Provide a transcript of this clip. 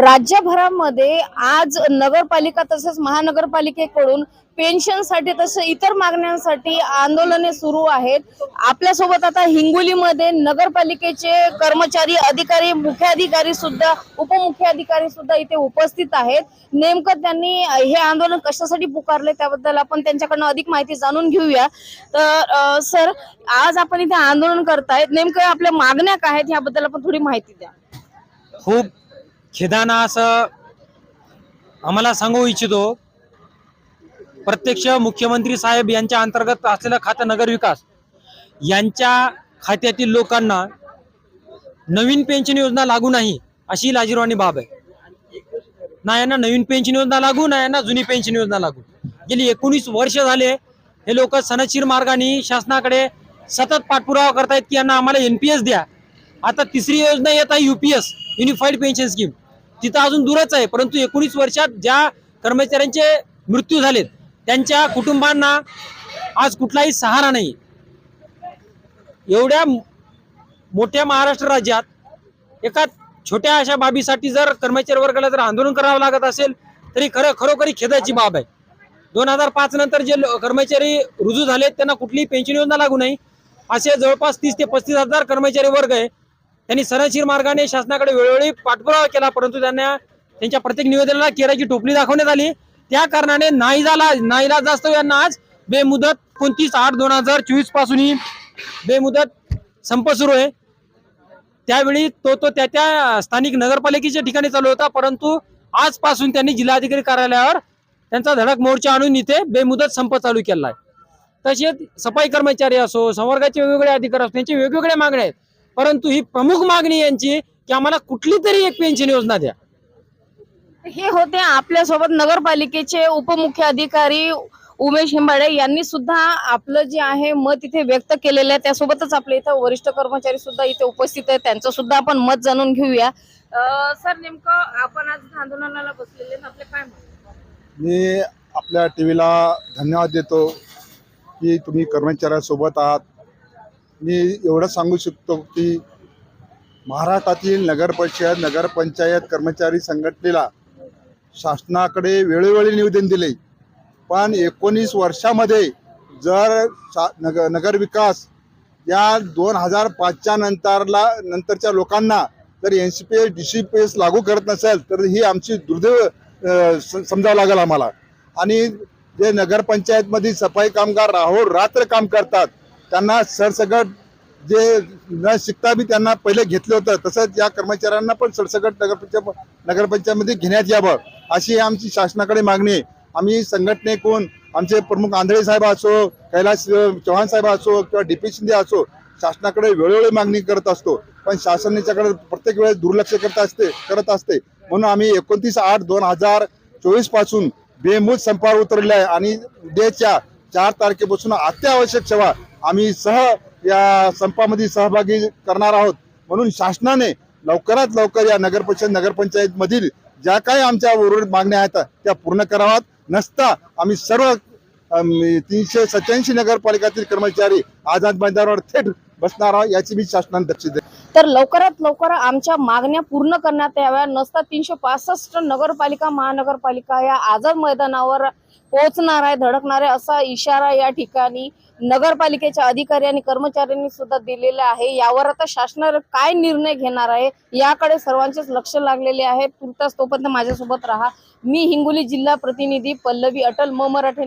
राज्यभरामध्ये आज नगरपालिका तसेच महानगरपालिकेकडून पेन्शनसाठी तसेच इतर मागण्यांसाठी आंदोलने सुरू आहेत. आपल्यासोबत आता हिंगोलीमध्ये नगरपालिकेचे कर्मचारी अधिकारी मुख्याधिकारी सुद्धा उपमुख्याधिकारी सुद्धा इथे उपस्थित आहेत. नेमकं त्यांनी हे आंदोलन कशासाठी पुकारले त्याबद्दल आपण त्यांच्याकडनं अधिक माहिती जाणून घेऊया. तर सर आज आपण इथे आंदोलन करतायत. नेमकं आपल्या मागण्या काय आहेत याबद्दल आपण थोडी माहिती द्या. खूप खेदानं असं आम्हाला सांगू इच्छितो प्रत्यक्ष मुख्यमंत्री साहेब यांच्या अंतर्गत असलेलं खातं नगरविकास यांच्या खात्यातील लोकांना नवीन पेन्शन योजना लागू नाही अशी लाजीरवाणी बाब आहे. ना यांना नवीन पेन्शन योजना लागू ना यांना जुनी पेन्शन योजना लागू. गेली एकोणीस वर्ष झाले हे लोक सनशीर मार्गाने शासनाकडे सतत पाठपुरावा करतायत की यांना आम्हाला एनपीएस द्या. आता तिसरी योजना येत आहे युपीएस युनिफाईड पेन्शन स्कीम तिथं अजून दूरच आहे परंतु एकोणीस वर्षात ज्या कर्मचाऱ्यांचे मृत्यू झालेत त्यांच्या कुटुंबांना आज कुठलाही सहारा नाही. एवढ्या मोठ्या महाराष्ट्र राज्यात एका छोट्या अशा बाबीसाठी जर कर्मचारी वर्गाला जर आंदोलन करावं लागत असेल तरी खरं खरोखरी खेदाची बाब आहे. दोन हजार पाच नंतर जे कर्मचारी रुजू झालेत त्यांना कुठलीही पेन्शन योजना लागू नाही. असे जवळपास तीस ते पस्तीस हजार कर्मचारी वर्ग आहे. त्यांनी सनदशीर मार्गाने शासनाकडे वेळोवेळी पाठपुरावा केला परंतु त्यांना त्यांच्या प्रत्येक निवेदनाला केराची टोपली दाखवण्यात आली. त्या कारणाने नाईजाला नाईलाज जास्त यांना आज बेमुदत एकोणतीस आठ दोन हजार चोवीसपासून ही बेमुदत संप सुरू आहे. त्यावेळी तो तो त्या त्या स्थानिक नगरपालिकेच्या ठिकाणी चालू होता परंतु आजपासून त्यांनी जिल्हाधिकारी कार्यालयावर त्यांचा धडक मोर्चा आणून इथे बेमुदत संप चालू केला आहे तसेच सफाई कर्मचारी असो संवर्गाचे वेगवेगळे अधिकार असो त्यांचे वेगवेगळ्या मागण्या आहेत. परंतु ही प्रमुख मागणी यांची की आम्हाला कुठली तरी एक पेन्शन योजना द्या. हे होते आपल्यासोबत नगरपालिकेचे उपमुख्य अधिकारी उमेश हिंबाडे यांनी सुद्धा आपलं जे आहे मत इथे व्यक्त केलेलं आहे. त्यासोबतच आपल्या इथं वरिष्ठ कर्मचारी सुद्धा इथे उपस्थित आहेत. त्यांचं सुद्धा आपण मत जाणून घेऊया. सर नेमकं आपण आज आंदोलनाला बसलेले. आपले काय? मी आपल्या टी व्हीला धन्यवाद देतो की तुम्ही कर्मचाऱ्यासोबत आहात. मी एवढं सांगू शकतो की महाराष्ट्रातील नगरपरिषद नगरपंचायत कर्मचारी संघटनेला शासनाकडे वेळोवेळी निवेदन दिले. पण एकोणीस वर्षामध्ये जर शा नग नगरविकास या दोन हजार पाचच्या नंतरला नंतरच्या लोकांना जर N C P S D C P S लागू करत नसेल तर ही आमची दुर्दैव स- समजावं लागेल आम्हाला. आणि जे नगरपंचायतमध्ये सफाई कामगार राहो रात्र काम करतात त्यांना सरसगट जे न शिकता बी त्यांना पहिले घेतलं होतं तसंच या कर्मचाऱ्यांना पण सरसगट नगरपंचायत नगरपंचायतमध्ये घेण्यात यावं अशी आमची शासनाकडे मागणी आहे. आम्ही संघटनेकून आमचे प्रमुख आंधळे साहेब असो कैलास चव्हाण साहेब असो किंवा डी पी शिंदे असो शासनाकडे वेळोवेळी मागणी करत असतो. पण शासन याच्याकडे प्रत्येक वेळेस दुर्लक्ष करत असते करत असते. म्हणून आम्ही एकोणतीस आठ दोन हजार चोवीसपासून बेमूत संपावर उतरले आहे आणि उद्याच्या चार तारखेपासून अत्यावश्यक सेवा आम्ही सह या संपामध्ये सहभागी करणार आहोत. म्हणून शासनाने लवकरात लवकर या नगरपरिषद नगरपंचायत मधील ज्या काही आमच्या उर्वरित मागण्या आहेत त्या पूर्ण कराव्यात. नसता आम्ही सर्व तीनशे सत्याऐंशी नगरपालिकातील कर्मचारी आझाद मैदानावर थेट बसणार आहोत याची मी शासनाने दक्षता तर लवकरात लवकर आमच्या मागण्या पूर्ण करण्यात याव्या. नसता तीनशे पासष्ट नगरपालिका महानगरपालिका या आझाद मैदानावर पोहोचणार आहे धडकणार आहे असा इशारा या ठिकाणी नगरपालिकेच्या अधिकारी आणि कर्मचाऱ्यांनी सुद्धा दिलेला आहे. यावर आता शासन काय निर्णय घेणार आहे याकडे सर्वांचेच लक्ष लागलेले आहे. तुर्तास तोपर्यंत माझ्यासोबत राहा. मी हिंगोली जिल्हा प्रतिनिधी पल्लवी अटल म मराठे